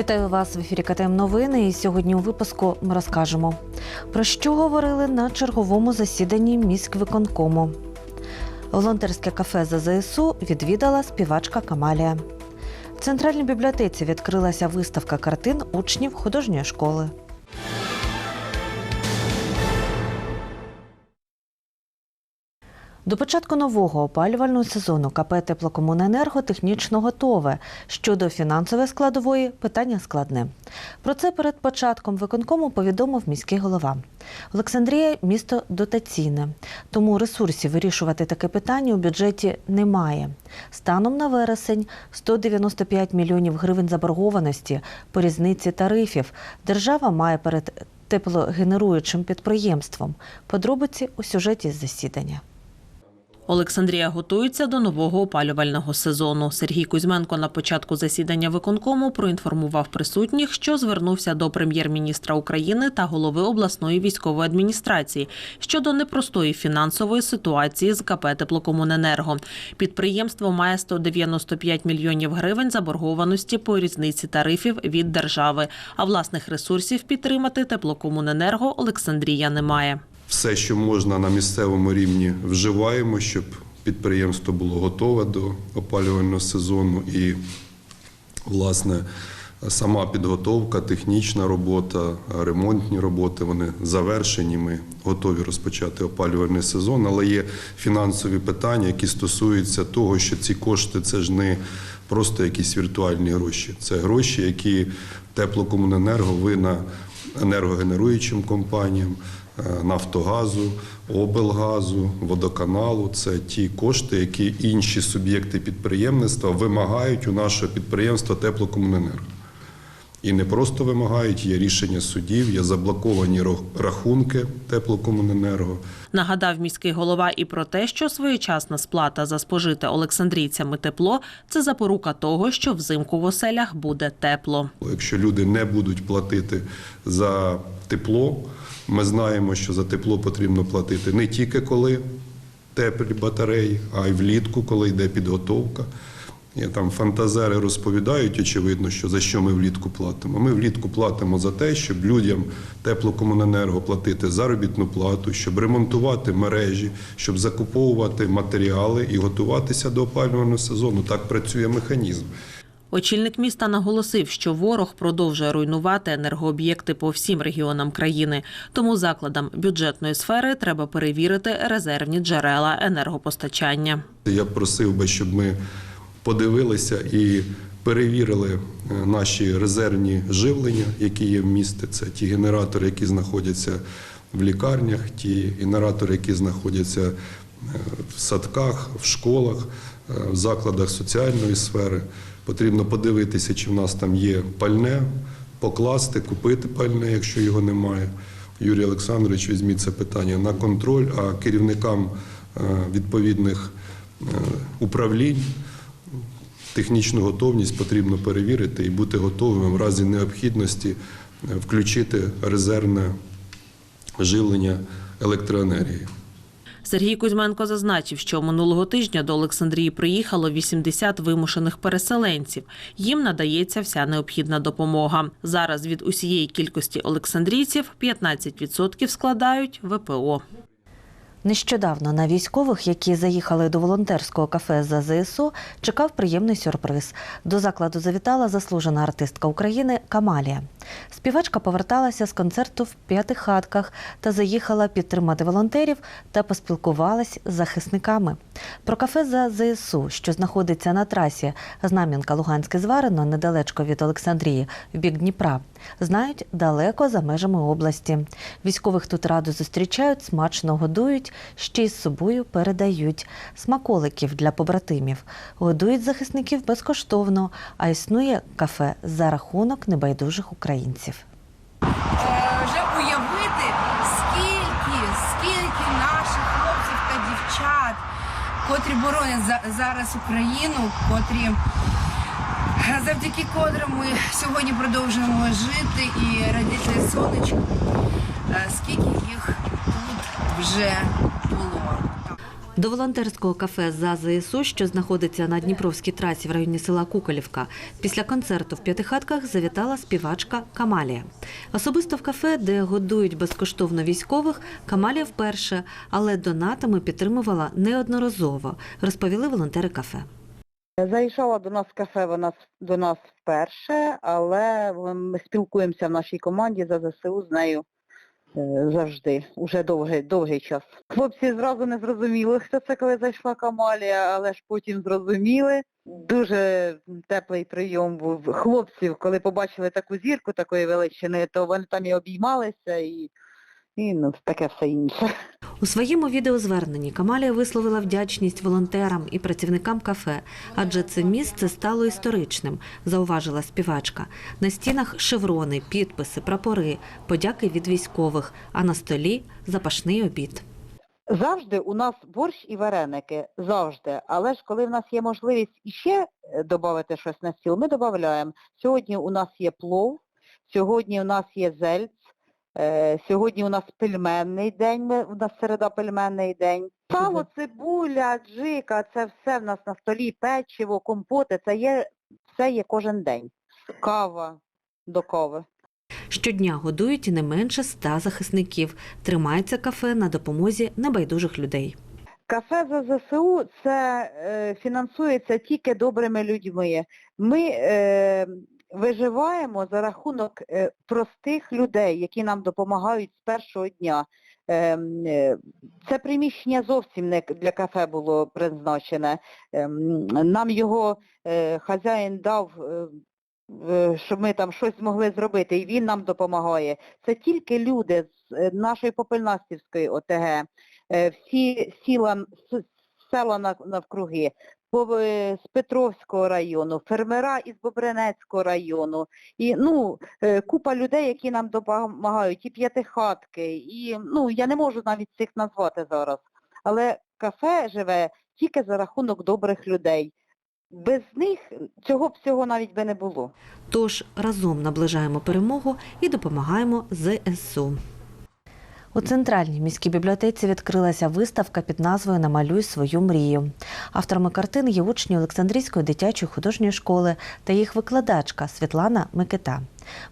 Вітаю вас в ефірі КТМ Новини. І сьогодні у випуску ми розкажемо про що говорили на черговому засіданні міськвиконкому. Волонтерське кафе за ЗСУ відвідала співачка Камалія. В центральній бібліотеці відкрилася виставка картин учнів художньої школи. До початку нового опалювального сезону КП «Теплокомуненерго» технічно готове. Щодо фінансової складової питання складне. Про це перед початком виконкому повідомив міський голова. Олександрія місто дотаційне, тому ресурсів вирішувати таке питання у бюджеті немає. Станом на вересень 195 мільйонів гривень заборгованості по різниці тарифів держава має перед теплогенеруючим підприємством. Подробиці у сюжеті з засідання. Олександрія готується до нового опалювального сезону. Сергій Кузьменко на початку засідання виконкому проінформував присутніх, що звернувся до прем'єр-міністра України та голови обласної військової адміністрації щодо непростої фінансової ситуації з КП «Теплокомуненерго». Підприємство має 195 мільйонів гривень заборгованості по різниці тарифів від держави. А власних ресурсів підтримати теплокомуненерго Олександрія не має. Все, що можна на місцевому рівні, вживаємо, щоб підприємство було готове до опалювального сезону. І, власне, сама підготовка, технічна робота, ремонтні роботи вони завершені. Ми готові розпочати опалювальний сезон, але є фінансові питання, які стосуються того, що ці кошти це ж не просто якісь віртуальні гроші. Це гроші, які теплокомуненерго вина енергогенеруючим компаніям. Е, Нафтогазу, облгазу, водоканалу це ті кошти, які інші суб'єкти підприємництва вимагають у нашого підприємства теплокомуненерго. І не просто вимагають, є рішення судів, є заблоковані рахунки теплокомуненерго. Нагадав міський голова і про те, що своєчасна сплата за спожите олександрійцями тепло це запорука того, що взимку в оселях буде тепло. Якщо люди не будуть платити за тепло, ми знаємо, що за тепло потрібно платити не тільки коли теплі батареї, а й влітку, коли йде підготовка. І там фантазери розповідають, очевидно, що за що ми влітку платимо. Ми влітку платимо за те, щоб людям теплокомуненерго платити заробітну плату, щоб ремонтувати мережі, щоб закуповувати матеріали і готуватися до опалювального сезону. Так працює механізм. Очільник міста наголосив, що ворог продовжує руйнувати енергооб'єкти по всім регіонам країни. Тому закладам бюджетної сфери треба перевірити резервні джерела енергопостачання. Я просив би, щоб ми подивилися і перевірили е, наші резервні живлення, які є в місті. Це ті генератори, які знаходяться в лікарнях, ті генератори, які знаходяться е, в садках, в школах, е, в закладах соціальної сфери. Потрібно подивитися, чи в нас там є пальне, покласти, купити пальне, якщо його немає. Юрій Олександрович, візьміть це питання на контроль, а керівникам відповідних управлінь технічну готовність потрібно перевірити і бути готовими в разі необхідності е, включити резервне живлення електроенергії. Сергій Кузьменко зазначив, що минулого тижня до Олександрії приїхало 80 вимушених переселенців. Їм надається вся необхідна допомога. Зараз від усієї кількості олександрійців 15% складають ВПО. Нещодавно на військових, які заїхали до волонтерського кафе за ЗСУ, чекав приємний сюрприз. До закладу завітала заслужена артистка України Камалія. Співачка поверталася з концерту в п'ятихатках та заїхала підтримати волонтерів та поспілкувалась з захисниками. Про кафе за ЗСУ, що знаходиться на трасі Знам'янка Луганське зварено недалечко від Олександрії, в бік Дніпра, знають далеко за межами області. Військових тут радо зустрічають, смачно годують, ще й з собою передають смаколиків для побратимів. Годують захисників безкоштовно, а існує кафе за рахунок небайдужих українців. Е, вже уявити, скільки, скільки наших хлопців та дівчат, котрі боронять за- зараз Україну, котрі е, завдяки котрим ми сьогодні продовжуємо жити і радіти сонечку, е, скільки їх вже було. До волонтерського кафе за ЗСУ, що знаходиться на Дніпровській трасі в районі села Куколівка, після концерту в п'ятихатках завітала співачка Камалія. Особисто в кафе, де годують безкоштовно військових, Камалія вперше, але донатами підтримувала неодноразово, розповіли волонтери кафе. Заїжджала до нас в кафе вона до нас вперше, але ми спілкуємося в нашій команді за ЗСУ з нею завжди, уже довгий, довгий час. Хлопці зразу не зрозуміли, хто це, коли зайшла Камалія, але ж потім зрозуміли. Дуже теплий прийом був хлопців, коли побачили таку зірку такої величини, то вони там і обіймалися, і, і ну, таке все інше. У своєму відеозверненні Камалія висловила вдячність волонтерам і працівникам кафе, адже це місце стало історичним, зауважила співачка. На стінах шеврони, підписи, прапори, подяки від військових, а на столі запашний обід. Завжди у нас борщ і вареники, завжди. Але ж коли в нас є можливість іще додати щось на стіл, ми додаємо. Сьогодні у нас є плов, сьогодні у нас є зельц, е, сьогодні у нас пельменний день, у нас середа пельменний день. Сало, цибуля, джика, це все в нас на столі, печиво, компоти, це є, все є кожен день. Кава до кави. Щодня годують не менше ста захисників. Тримається кафе на допомозі небайдужих людей. Кафе за ЗСУ це е, фінансується тільки добрими людьми. Ми е, виживаємо за рахунок е, простих людей, які нам допомагають з першого дня. Е, м, е, це приміщення зовсім не для кафе було призначене. Е, нам його е, хазяїн дав, щоб ми там щось змогли зробити, і він нам допомагає. Це тільки люди з нашої Попельнастівської ОТГ всі сіла, села навкруги, з Петровського району, фермера із Бобринецького району, і ну, е, купа людей, які нам допомагають, і п'ятихатки, і ну, я не можу навіть цих назвати зараз. Але кафе живе тільки за рахунок добрих людей. Без них цього всього навіть би не було. Тож разом наближаємо перемогу і допомагаємо ЗСУ. У центральній міській бібліотеці відкрилася виставка під назвою Намалюй свою мрію. Авторами картин є учні Олександрійської дитячої художньої школи та їх викладачка Світлана Микита.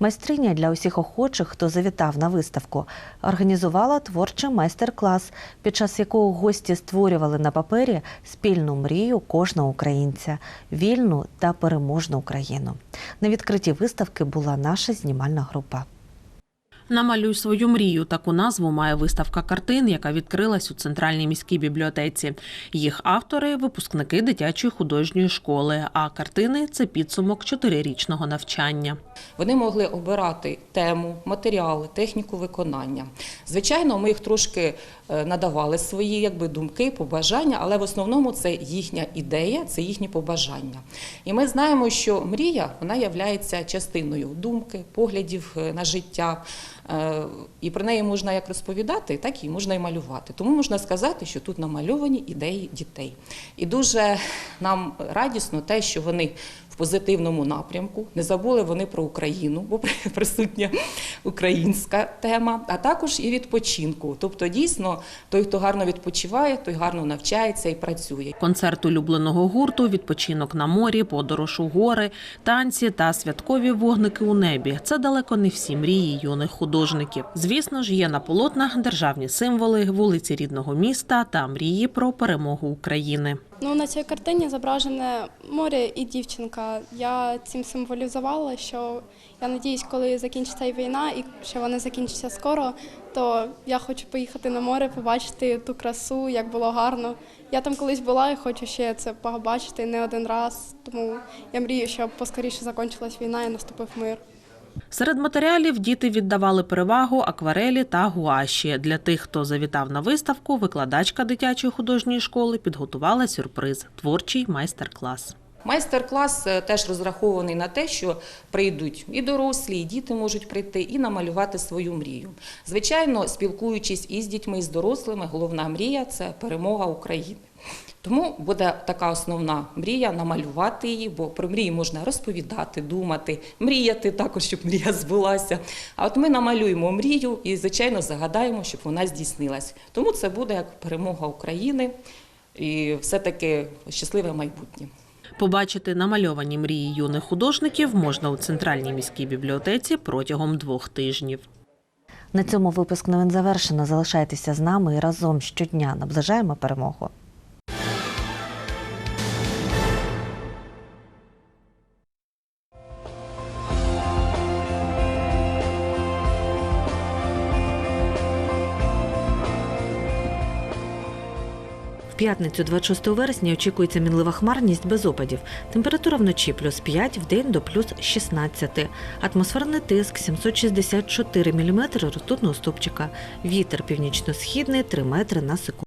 Майстриня для усіх охочих, хто завітав на виставку, організувала творчий майстер-клас, під час якого гості створювали на папері спільну мрію кожного українця вільну та переможну Україну. На відкритті виставки була наша знімальна група. Намалюй свою мрію. Таку назву має виставка картин, яка відкрилась у центральній міській бібліотеці. Їх автори випускники дитячої художньої школи. А картини це підсумок чотирирічного навчання. Вони могли обирати тему, матеріали, техніку виконання. Звичайно, ми їх трошки е, надавали свої якби, думки, побажання, але в основному це їхня ідея, це їхні побажання. І ми знаємо, що мрія вона є частиною думки, поглядів е, на життя. Е, І про неї можна як розповідати, так і можна і малювати. Тому можна сказати, що тут намальовані ідеї дітей. І дуже нам радісно те, що вони позитивному напрямку. Не забули вони про Україну, бо присутня українська тема, а також і відпочинку. Тобто, дійсно, той, хто гарно відпочиває, той гарно навчається і працює. Концерт улюбленого гурту, відпочинок на морі, подорож у гори, танці та святкові вогники у небі. Це далеко не всі мрії юних художників. Звісно ж, є на полотнах державні символи, вулиці рідного міста та мрії про перемогу України. Ну, на цій картині зображене море і дівчинка. Я цим символізувала, що я надіюсь, коли закінчиться війна і що вона закінчиться скоро, то я хочу поїхати на море, побачити ту красу, як було гарно. Я там колись була і хочу ще це побачити не один раз. Тому я мрію, щоб поскоріше закінчилась війна і наступив мир. Серед матеріалів діти віддавали перевагу акварелі та гуаші. Для тих, хто завітав на виставку, викладачка дитячої художньої школи підготувала сюрприз творчий майстер-клас. Майстер-клас е, теж розрахований на те, що прийдуть і дорослі, і діти можуть прийти і намалювати свою мрію. Звичайно, спілкуючись із дітьми, і з дорослими, головна мрія це перемога України. Тому буде така основна мрія намалювати її, бо про мрії можна розповідати, думати, мріяти також, щоб мрія збулася. А от ми намалюємо мрію і, звичайно, загадаємо, щоб вона здійснилась. Тому це буде як перемога України і все-таки щасливе майбутнє. Побачити намальовані мрії юних художників можна у центральній міській бібліотеці протягом двох тижнів. На цьому випуск новин завершено. Залишайтеся з нами і разом щодня наближаємо перемогу. П'ятницю 26 вересня очікується мінлива хмарність без опадів. Температура вночі плюс 5, в день до плюс 16. Атмосферний тиск 764 мм ртутного стопчика. Вітер північно-східний 3 метри на секунду.